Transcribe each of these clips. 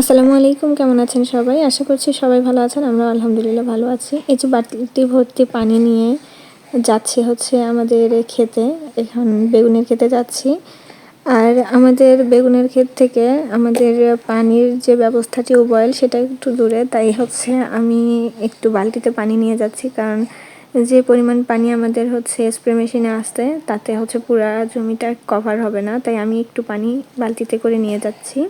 আসসালামু আলাইকুম, কেমন আছেন সবাই? আশা করছি সবাই ভালো আছেন আমরা আলহামদুলিল্লাহ ভালো আছি। এই যে বালতি ভর্তি পানি নিয়ে যাচ্ছি হচ্ছে আমাদের খেতে এখন বেগুনের খেতে যাচ্ছি। আর আমাদের বেগুনের ক্ষেত থেকে আমাদের পানির যে ব্যবস্থা টিউবওয়েল সেটা একটু দূরে। তাই হচ্ছে আমি একটু বালতিতে পানি নিয়ে যাচ্ছি, কারণ যে পরিমাণ পানি আমাদের হচ্ছে স্প্রে মেশিনে আসতে তাতে হচ্ছে পুরা জমিটা কভার হবে না। তাই আমি একটু পানি বালতিতে করে নিয়ে যাচ্ছি।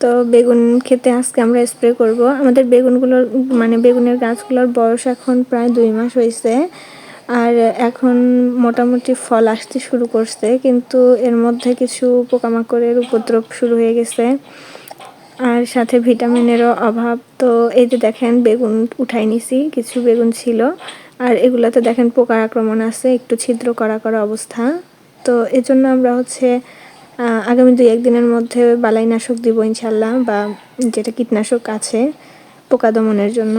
তো বেগুন খেতে আজকে আমরা স্প্রে করব। আমাদের বেগুনগুলোর মানে বেগুনের গাছগুলোর বয়স এখন প্রায় দুই মাস হয়েছে আর এখন মোটামুটি ফল আসতে শুরু করছে, কিন্তু এর মধ্যে কিছু পোকামাকড়ের উপদ্রব শুরু হয়ে গেছে। আর সাথে ভিটামিনেরও অভাব। তো এই যে দেখেন, বেগুন উঠাই নিছি, কিছু বেগুন ছিল। আর এগুলাতে দেখেন পোকার আক্রমণ আছে, একটু ছিদ্র করা করা অবস্থা। তো এজন্য আমরা হচ্ছে আগামী দুই একদিনের মধ্যে বালাইনাশক দিব ইনশাল্লাহ বা যেটা কীটনাশক আছে পোকা দমনের জন্য।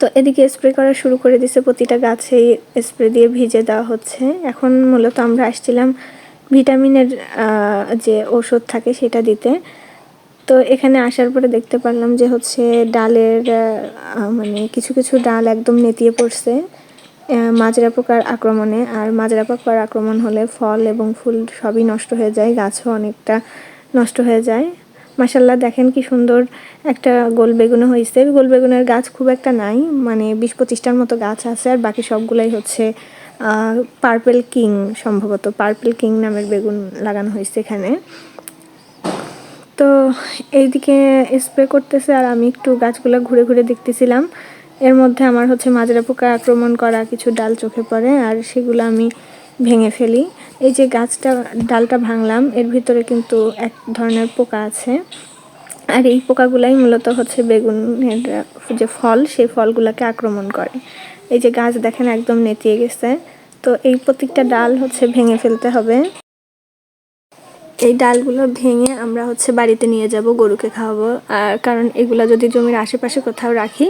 তো এদিকে স্প্রে করা শুরু করে দিছে, প্রতিটা গাছেই স্প্রে দিয়ে ভিজে দেওয়া হচ্ছে। এখন মূলত আমরা আসছিলাম ভিটামিনের যে ওষুধ থাকে সেটা দিতে। তো এখানে আসার পরে দেখতে পারলাম যে হচ্ছে ডালের মানে কিছু কিছু ডাল একদম নেতিয়ে পড়ছে। মাজরা পোকার আক্রমণে। আর মাজরা পোকার আক্রমণ হলে ফল এবং ফুল সবই নষ্ট হয়ে যায়, গাছও অনেকটা নষ্ট হয়ে যায়। মাসাল্লাহ দেখেন কি সুন্দর একটা গোল বেগুনও হয়েছে। গোল বেগুনের গাছ খুব একটা নাই মানে বিশ পঁচিশটার মতো গাছ আছে, আর বাকি সবগুলাই হচ্ছে পার্পেল কিং সম্ভবত। পার্পেল কিং নামের বেগুন লাগানো হয়েছে এখানে। তো এইদিকে স্প্রে করতেছে, আর আমি একটু গাছগুলো ঘুরে ঘুরে দেখতেছিলাম। এর মধ্যে আমার হচ্ছে মাজরা পোকা আক্রমণ করা কিছু ডাল চোখে পড়ে, আর সেগুলো আমি ভেঙে ফেলি। এই যে গাছটা, ডালটা ভাঙলাম, এর ভিতরে কিন্তু এক ধরনের পোকা আছে। আর এই পোকাগুলাই মূলত হচ্ছে বেগুনের যে ফল, সেই ফলগুলোকে আক্রমণ করে। এই যে গাছ দেখেন একদম নেতিয়ে গেছে। তো এই প্রত্যেকটা ডাল হচ্ছে ভেঙে ফেলতে হবে। এই ডালগুলো ভেঙে আমরা হচ্ছে বাড়িতে নিয়ে যাব, গরুকে খাওয়াবো। আর কারণ এগুলো যদি জমির আশেপাশে কোথাও রাখি,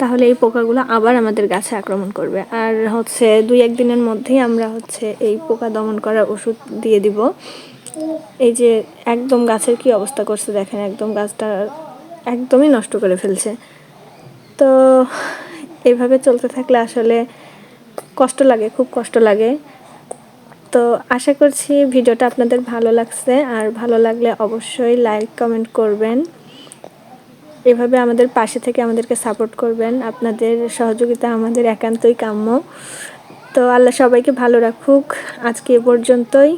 তাহলে এই পোকাগুলো আবার আমাদের গাছে আক্রমণ করবে। আর হচ্ছে দুই একদিনের মধ্যেই আমরা হচ্ছে এই পোকা দমন করার ওষুধ দিয়ে দিব। এই যে একদম গাছের কি অবস্থা করছে দেখেন, একদম গাছটা একদমই নষ্ট করে ফেলছে। তো এভাবে চলতে থাকলে আসলে কষ্ট লাগে, খুব কষ্ট লাগে। তো আশা করছি ভিডিওটা আপনাদের ভালো লাগছে। আর ভালো লাগলে অবশ্যই লাইক, কমেন্ট করবেন। এভাবে আমাদের পাশে থেকে আমাদেরকে সাপোর্ট করবেন। আপনাদের সহযোগিতা আমাদের একান্তই কাম্য। তো আল্লাহ সবাইকে ভালো রাখুক। আজকে এ পর্যন্তই।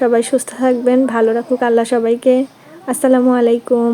সবাই সুস্থ থাকবেন, ভালো রাখুক। আল্লাহ সবাইকে। আসসালামু আলাইকুম।